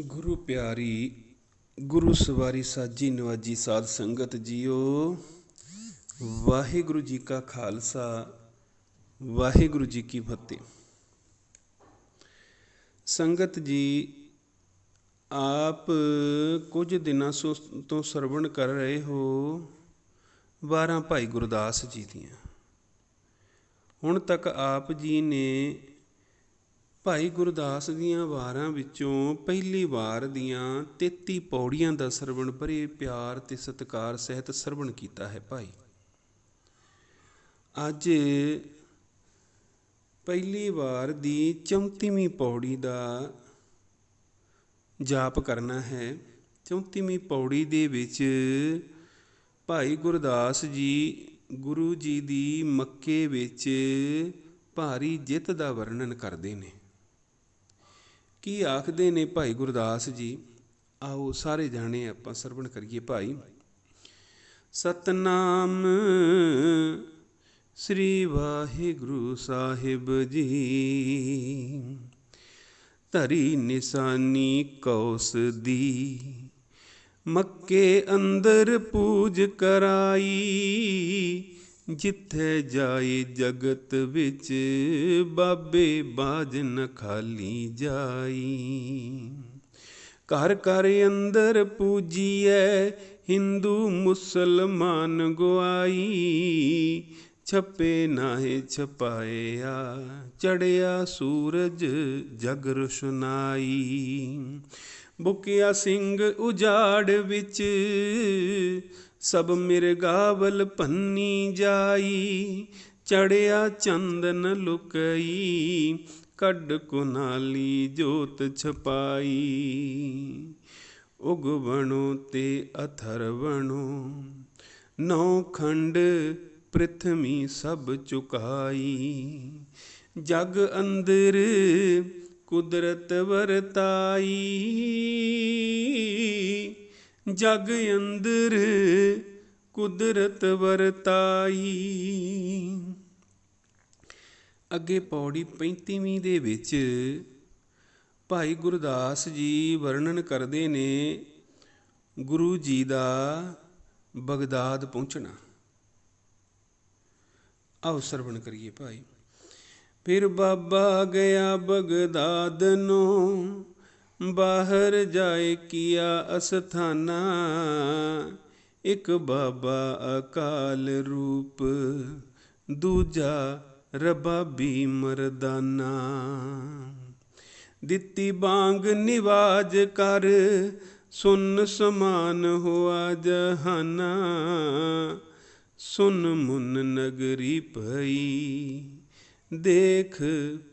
ਗੁਰੂ ਪਿਆਰੀ, ਗੁਰੂ ਸਵਾਰੀ ਸਾਜੀ ਨਵਾਜੀ ਸਾਧ ਸੰਗਤ ਜੀਓ। ਵਾਹਿਗੁਰੂ ਜੀ ਕਾ ਖਾਲਸਾ, ਵਾਹਿਗੁਰੂ ਜੀ ਕੀ ਫਤਿਹ। ਸੰਗਤ ਜੀ, ਆਪ ਕੁਝ ਦਿਨਾਂ ਸੋ- ਤੋਂ ਸਰਵਣ ਕਰ ਰਹੇ ਹੋ 12 ਭਾਈ ਗੁਰਦਾਸ ਜੀ ਦੀਆਂ। ਹੁਣ ਤੱਕ ਆਪ ਜੀ ਨੇ ਭਾਈ ਗੁਰਦਾਸ ਦੀਆਂ ਵਾਰਾਂ ਵਿੱਚੋਂ ਪਹਿਲੀ ਵਾਰ ਦੀਆਂ 33 ਪੌੜੀਆਂ ਦਾ ਸਰਵਣ ਬੜੇ ਪਿਆਰ ਤੇ ਸਤਿਕਾਰ ਸਹਿਤ ਸਰਵਣ ਕੀਤਾ ਹੈ ਭਾਈ। ਅੱਜ ਪਹਿਲੀ ਵਾਰ ਦੀ 34ਵੀਂ ਪੌੜੀ ਦਾ ਜਾਪ ਕਰਨਾ ਹੈ। 34ਵੀਂ ਪੌੜੀ ਦੇ ਵਿੱਚ ਭਾਈ ਗੁਰਦਾਸ ਜੀ ਗੁਰੂ ਜੀ ਦੀ ਮੱਕੇ ਵਿੱਚ ਭਾਰੀ ਜਿੱਤ ਦਾ ਵਰਣਨ ਕਰਦੇ ਨੇ। ਕੀ ਆਖਦੇ ਨੇ ਭਾਈ ਗੁਰਦਾਸ ਜੀ? ਆਓ ਸਾਰੇ ਜਾਣੇ ਆਪਾਂ ਸਰਵਣ ਕਰੀਏ ਭਾਈ। ਸਤਨਾਮ ਸ੍ਰੀ ਵਾਹਿਗੁਰੂ ਸਾਹਿਬ ਜੀ। ਧਰੀ ਨਿਸ਼ਾਨੀ ਕੌਸ ਦੀ, ਮੱਕੇ ਅੰਦਰ ਪੂਜ ਕਰਾਈ। ਜਿੱਥੇ ਜਾਏ ਜਗਤ ਵਿੱਚ, ਬਾਬੇ ਬਾਜ ਖਾਲੀ ਜਾਈ। ਘਰ ਘਰ ਅੰਦਰ ਪੂਜੀਐ, ਹਿੰਦੂ ਮੁਸਲਮਾਨ ਗਵਾਈ ਛਪੇ ਨਾਹੇ ਛਪਾਇਆ, ਚੜਿਆ ਸੂਰਜ ਜਗ ਰੁਸ਼ਨਾਈ। ਬੁਕਿਆ ਸਿੰਘ ਉਜਾੜ ਵਿੱਚ ਸਭ ਮਿਰਗਾਵਲ ਪੰਨੀ ਜਾਈ, ਚੜਿਆ ਚੰਦਨ ਲੁਕਈ, ਕੱਢ ਕੁਨਾਲੀ ਜੋਤ ਛਪਾਈ। ਉਗ ਬਣੋ ਤੇ ਅਥਰ ਬਣੋ ਨੌ ਖੰਡ ਪ੍ਰਿਥਵੀ ਸਭ ਚੁਕਾਈ। ਜਗ ਅੰਦਰ ਕੁਦਰਤ ਵਰਤਾਈ। ਜਗ ਅੰਦਰ ਕੁਦਰਤ ਵਰਤਾਈ। ਅੱਗੇ ਪੌੜੀ 35ਵੀਂ ਦੇ ਵਿੱਚ ਭਾਈ ਗੁਰਦਾਸ ਜੀ ਵਰਣਨ ਕਰਦੇ ਨੇ, ਗੁਰੂ ਜੀ ਦਾ ਬਗਦਾਦ ਪਹੁੰਚਣਾ। ਆਓ ਸਰਵਣ ਕਰੀਏ ਭਾਈ। ਫਿਰ ਬਾਬਾ ਗਿਆ ਬਗਦਾਦ ਨੂੰ ਬਾਹਰ ਜਾਏ ਕੀਆ ਅਸਥਾਨਾ, ਇੱਕ ਬਾਬਾ ਅਕਾਲ ਰੂਪ, ਦੂਜਾ ਰਬਾਬੀ ਮਰਦਾਨਾ ਦਿੱਤੀ ਬਾਂਗ ਨਿਵਾਜ ਕਰ, ਸੁਨ ਸਮਾਨ ਹੋਆ ਜਹਾਨਾ, ਸੁਨ ਮੁਨ ਨਗਰੀ ਪਈ। ਦੇਖ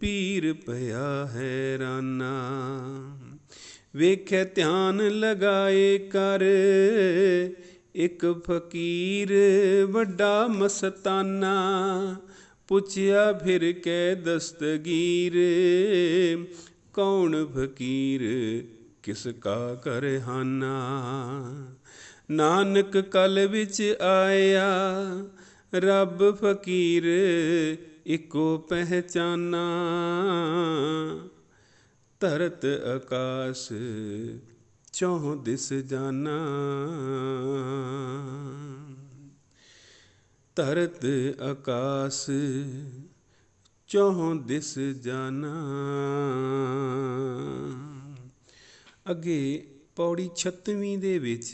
ਪੀਰ ਪਿਆ ਹੈਰਾਨਾ ਵੇਖੇ ਧਿਆਨ ਲਗਾਏ ਕਰ, ਇੱਕ ਫਕੀਰ ਵੱਡਾ ਮਸਤਾਨਾ। ਪੁੱਛਿਆ ਫਿਰ ਕੇ ਦਸਤਗੀਰ, ਕੌਣ ਫਕੀਰ, ਕਿਸ ਕਾ ਕਰਹਾਨਾ। ਨਾਨਕ ਕਲ ਵਿੱਚ ਆਇਆ, ਰੱਬ ਫਕੀਰ ਇੱਕੋ ਪਹਿਚਾਨਾ, ਧਰਤ ਆਕਾਸ਼ ਚੋਂ ਦਿਸ ਜਾਨਾ। ਧਰਤ ਆਕਾਸ਼ ਚੋਂ ਦਿਸ ਜਾਨਾ। ਅੱਗੇ ਪੌੜੀ 36ਵੀਂ ਦੇ ਵਿੱਚ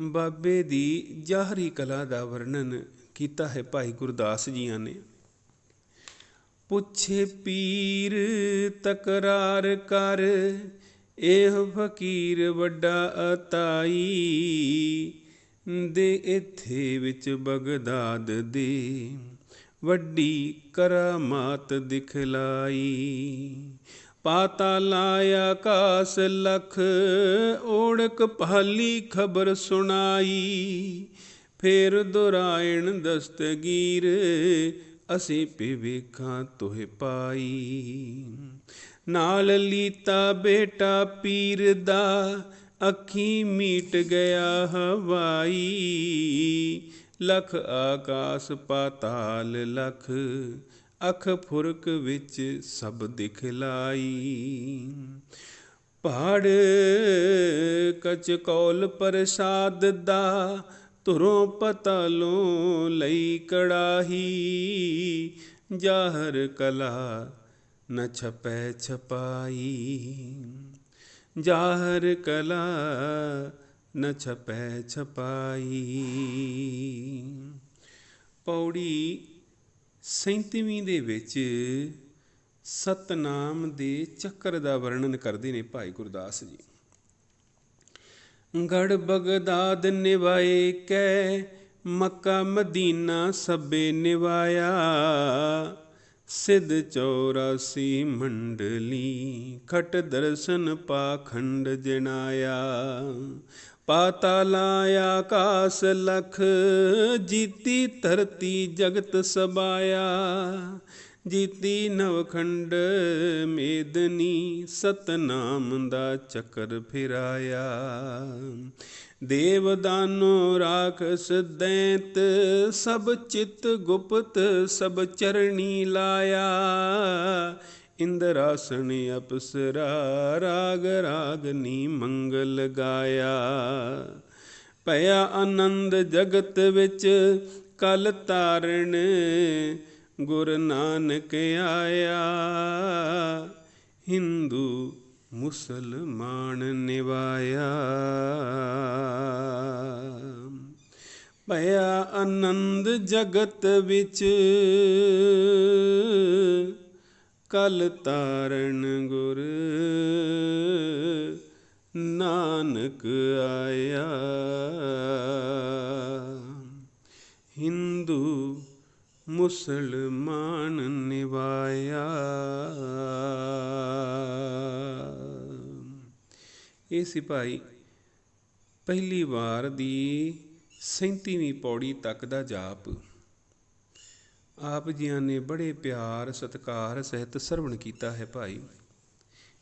ਬਾਬੇ ਦੀ ਜਾਹਰੀ ਕਲਾ ਦਾ ਵਰਣਨ ਕੀਤਾ ਹੈ ਭਾਈ ਗੁਰਦਾਸ ਜੀਆਂ ਨੇ। ਪੁੱਛੇ ਪੀਰ ਤਕਰਾਰ ਕਰ ਇਹ ਫਕੀਰ ਵੱਡਾ ਅਤਾਈ, ਦੇ ਇਥੇ ਵਿੱਚ ਬਗਦਾਦ ਦੇ, ਵੱਡੀ ਕਰਾਮਾਤ ਦਿਖਲਾਈ। ਪਾਤਾ ਲਾਇਆ ਆਕਾਸ ਲਖ, ਓੜਕ ਭਾਲੀ ਖਬਰ ਸੁਣਾਈ। ਫੇਰ ਦੁਰਾਇਣ ਦਸਤਗੀਰ, ਅਸੀਂ ਪਿਵੇਖਾਂ ਤੋਹਿ ਪਾਈ। ਨਾਲ ਲੀਤਾ ਬੇਟਾ ਪੀਰ ਦਾ, ਅੱਖੀ ਮੀਟ ਗਿਆ ਹਵਾਈ। ਲਖ ਆਕਾਸ ਪਾਤਾਲ ਲਖ, ਅਖ ਫੁਰਕ ਵਿੱਚ ਸਭ ਦਿਖਲਾਈ। ਪਹਾੜ ਕਚ ਕੌਲ ਪ੍ਰਸਾਦ ਦਾ ਧੁਰੋਂ ਪਤਲੋਂ ਲਈ ਕੜਾਹੀ, ਜਾਹਰ ਕਲਾ ਨ ਛਪੈ ਛਪਾਈ। ਜਾਹਰ ਕਲਾ ਨ ਛਪੈ ਛਪਾਈ। ਪੌੜੀ 37ਵੀਂ ਦੇ ਵਿੱਚ ਸਤਨਾਮ ਦੇ ਚੱਕਰ ਦਾ ਵਰਣਨ ਕਰਦੇ ਨੇ ਭਾਈ ਗੁਰਦਾਸ ਜੀ। ਗੜ ਬਗਦਾਦ ਨਿਵਾਏ ਕੈ, ਮੱਕਾ ਮਦੀਨਾ ਸਭੇ ਨਿਵਾਇਆ। ਸਿਧ 84 ਮੰਡਲੀ, ਖਟ ਦਰਸ਼ਨ ਪਾਖੰਡ ਜਨਾਇਆ। ਪਾਤਾਲਾ ਆਕਾਸ ਲਖ, ਜੀਤੀ ਧਰਤੀ ਜਗਤ ਸਬਾਇਆ। ਜੀਤੀ ਨਵਖੰਡ ਮੇਦਨੀ ਸਤਨਾਮ ਦਾ ਚੱਕਰ ਫਿਰਾਇਆ। ਦੇਵ ਦਾਨੋ ਰਾਖਸ ਦੈਂਤ ਸਭ ਚਿਤ ਗੁਪਤ ਸਭ ਚਰਣੀ ਲਾਇਆ। ਇੰਦਰਾਸਣ ਅਪਸਰਾ ਰਾਗ ਰਾਗਨੀ ਮੰਗਲ ਗਾਇਆ। ਭਇਆ ਆਨੰਦ ਜਗਤ ਵਿੱਚ ਕਲ ਤਾਰਣ ਗੁਰ ਨਾਨਕ ਆਇਆ। ਹਿੰਦੂ ਮੁਸਲਮਾਨ ਨਿਵਾਇਆ। ਭਇਆ ਆਨੰਦ ਜਗਤ ਵਿੱਚ ਕਲ ਤਾਰਨ ਗੁਰ ਨਾਨਕ ਆਇਆ। ਹਿੰਦੂ ਮੁਸਲਮਾਨ ਨਿਵਾਇਆ। ਇਹ ਸਿਪਾਹੀ ਪਹਿਲੀ ਵਾਰ ਦੀ 37ਵੀਂ ਪੌੜੀ ਤੱਕ ਦਾ ਜਾਪ। ਆਪ ਜੀਆਂ ਨੇ ਬੜੇ ਪਿਆਰ, ਸਤਿਕਾਰ ਸਹਿਤ ਸਰਵਣ ਕੀਤਾ ਹੈ ਭਾਈ।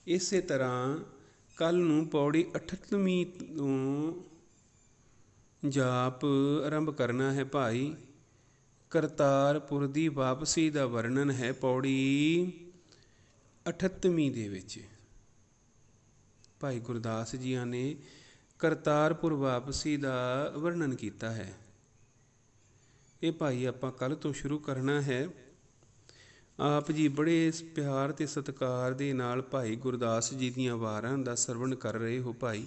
ਇਸੇ ਤਰ੍ਹਾਂ ਕੱਲ ਨੂੰ ਪੌੜੀ 38ਵੀਂ ਤੋਂ ਜਾਪ ਆਰੰਭ ਕਰਨਾ ਹੈ ਭਾਈ। ਕਰਤਾਰਪੁਰ ਦੀ ਵਾਪਸੀ ਦਾ ਵਰਣਨ ਹੈ ਪੌੜੀ 38ਵੀਂ ਦੇ ਵਿੱਚ। ਭਾਈ ਗੁਰਦਾਸ ਜੀਆਂ ਨੇ ਕਰਤਾਰਪੁਰ ਵਾਪਸੀ ਦਾ ਵਰਣਨ ਕੀਤਾ ਹੈ। ਇਹ ਭਾਈ ਆਪਾਂ ਕੱਲ ਤੋਂ ਸ਼ੁਰੂ ਕਰਨਾ ਹੈ। ਆਪ ਜੀ ਬੜੇ ਪਿਆਰ ਤੇ ਸਤਿਕਾਰ ਦੇ ਨਾਲ ਭਾਈ ਗੁਰਦਾਸ ਜੀ ਦੀਆਂ ਵਾਰਾਂ ਦਾ ਸਰਵਣ ਕਰ ਰਹੇ ਹੋ ਭਾਈ।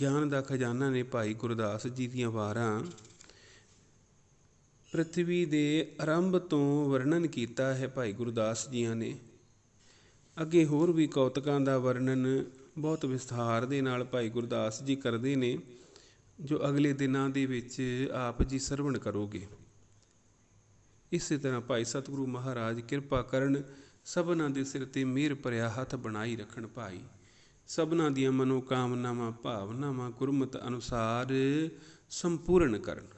ਗਿਆਨ ਦਾ ਖਜ਼ਾਨਾ ਨੇ ਭਾਈ ਗੁਰਦਾਸ ਜੀ ਦੀਆਂ ਵਾਰਾਂ ਪ੍ਰਿਥਵੀ ਦੇ ਆਰੰਭ ਤੋਂ ਵਰਣਨ ਕੀਤਾ ਹੈ ਭਾਈ ਗੁਰਦਾਸ ਜੀਆਂ ਨੇ। ਅੱਗੇ ਹੋਰ ਵੀ ਕੌਤਕਾਂ ਦਾ ਵਰਣਨ ਬਹੁਤ ਵਿਸਥਾਰ ਦੇ ਨਾਲ ਭਾਈ ਗੁਰਦਾਸ ਜੀ ਕਰਦੇ ਨੇ, ਜੋ ਅਗਲੇ ਦਿਨਾਂ ਦੇ ਵਿੱਚ ਆਪ ਜੀ ਸਰਵਣ ਕਰੋਗੇ। ਇਸੇ ਤਰ੍ਹਾਂ ਭਾਈ ਸਤਿਗੁਰੂ ਮਹਾਰਾਜ ਕਿਰਪਾ ਕਰਨ ਸਭਨਾਂ ਦੇ ਸਿਰ ਤੇ ਮਿਹਰ ਭਰਿਆ ਹੱਥ ਬਣਾਈ ਰੱਖਣ ਭਾਈ। ਸਭਨਾਂ ਦੀਆਂ ਮਨੋਕਾਮਨਾਵਾਂ, ਭਾਵਨਾਵਾਂ ਗੁਰਮਤ ਅਨੁਸਾਰ ਸੰਪੂਰਨ ਕਰਨ।